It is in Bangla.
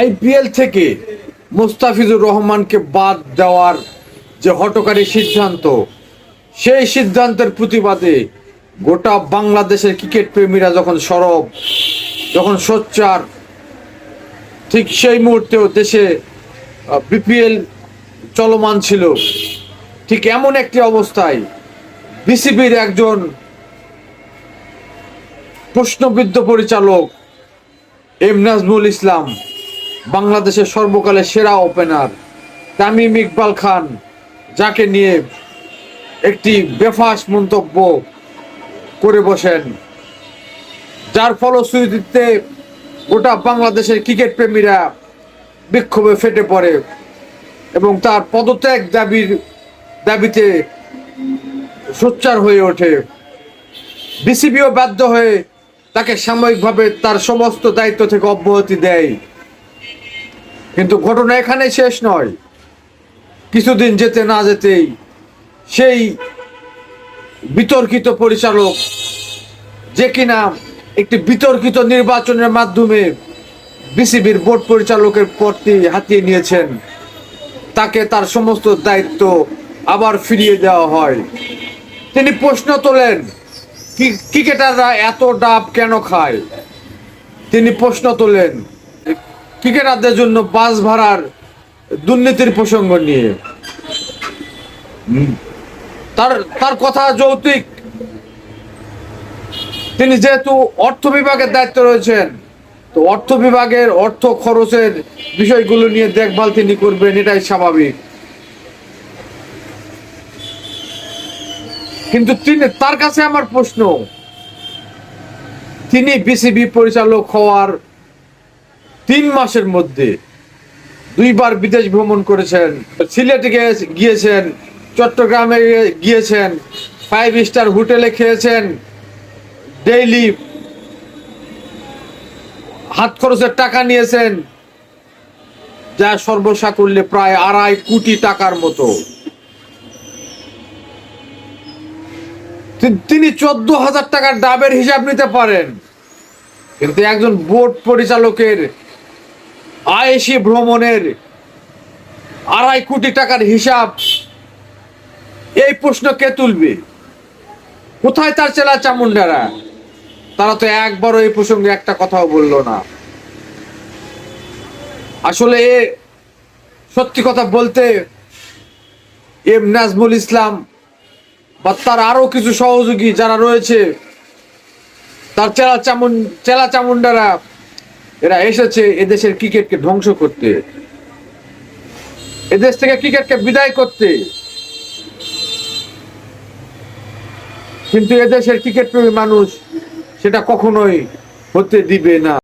আইপিএল থেকে মুস্তাফিজুর রহমানকে বাদ দেওয়ার যে হটকারী সিদ্ধান্ত, সেই সিদ্ধান্তের প্রতিবাদে গোটা বাংলাদেশের ক্রিকেট প্রেমীরা যখন সরব, যখন সোচ্চার, ঠিক সেই মুহূর্তেও দেশে বিপিএল চলমান ছিল। ঠিক এমন একটি অবস্থায় বিসিবির একজন প্রশ্নবিদ্ধ পরিচালক এম নাজমুল ইসলাম বাংলাদেশের সর্বকালের সেরা ওপেনার তামিম ইকবাল খান, যাকে নিয়ে একটি বেফাস মন্তব্য করে বসেন। যার ফলশ্রুতিতে গোটা বাংলাদেশের ক্রিকেট প্রেমীরা বিক্ষোভে ফেটে পড়ে এবং তার পদত্যাগ দাবির দাবিতে সোচ্চার হয়ে ওঠে। বিসিবিও বাধ্য হয়ে তাকে সাময়িকভাবে তার সমস্ত দায়িত্ব থেকে অব্যাহতি দেয়। কিন্তু ঘটনা এখানে শেষ নয়। কিছুদিন যেতে না যেতেই সেই বিতর্কিত পরিচালক, যে কিনা একটি বিতর্কিত নির্বাচনের মাধ্যমে বিসিবির বোর্ড পরিচালকের পদটি হাতিয়ে নিয়েছেন, তাকে তার সমস্ত দায়িত্ব আবার ফিরিয়ে দেওয়া হয়। তিনি প্রশ্ন তোলেন ক্রিকেটাররা এত ডাব কেন খায়? তিনি প্রশ্ন তোলেন ক্রিকেটারদের জন্য বাস ভাড়ার দুর্নীতির প্রসঙ্গ নিয়ে। তার তার কথা যৌক্তিক তিনি যেহেতু অর্থ বিভাগের দায়িত্ব রয়েছেন, তো অর্থ বিভাগের অর্থ খরচের বিষয়গুলো নিয়ে দেখভাল তিনি করবেন, এটাই স্বাভাবিক। কিন্তু তিনি, তার কাছে আমার প্রশ্ন, তিনি বিসিবি পরিচালক হওয়ার তিন মাসের মধ্যে দুইবার বিদেশ ভ্রমণ করেছেন, সিলেটে গিয়ে- গিয়েছেন, চট্টগ্রামে গিয়েছেন ফাইভ স্টার হোটেলে খেয়েছেন ডেইলি হাত খরচের টাকা নিয়েছেন, যা সর্বসাকুল্যে প্রায় আড়াই কোটি টাকার মতো। তিনি চোদ্দ হাজার টাকার ডাবের হিসাব নিতে পারেন। কিন্তু একজন বোর্ড পরিচালকের আয়েসি ভ্রমণের আড়াই কোটি টাকার হিসাব। এই প্রশ্ন কে তুলবে? কোথায় তার চেলা চামুন্ডারা তারা তো একবারও এই প্রসঙ্গে একটা কথাও বলল না। আসলে এ সত্যি কথা বলতে এম নাজমুল ইসলাম বা তার আরও কিছু সহযোগী যারা রয়েছে, তার চেলা চামুন চেলা চামুন্ডারা এরা এসেছে এদেশের ক্রিকেটকে ধ্বংস করতে। এদেশ থেকে ক্রিকেটকে বিদায় করতে। কিন্তু এদেশের ক্রিকেট প্রেমী মানুষ সেটা কখনোই হতে দিবে না।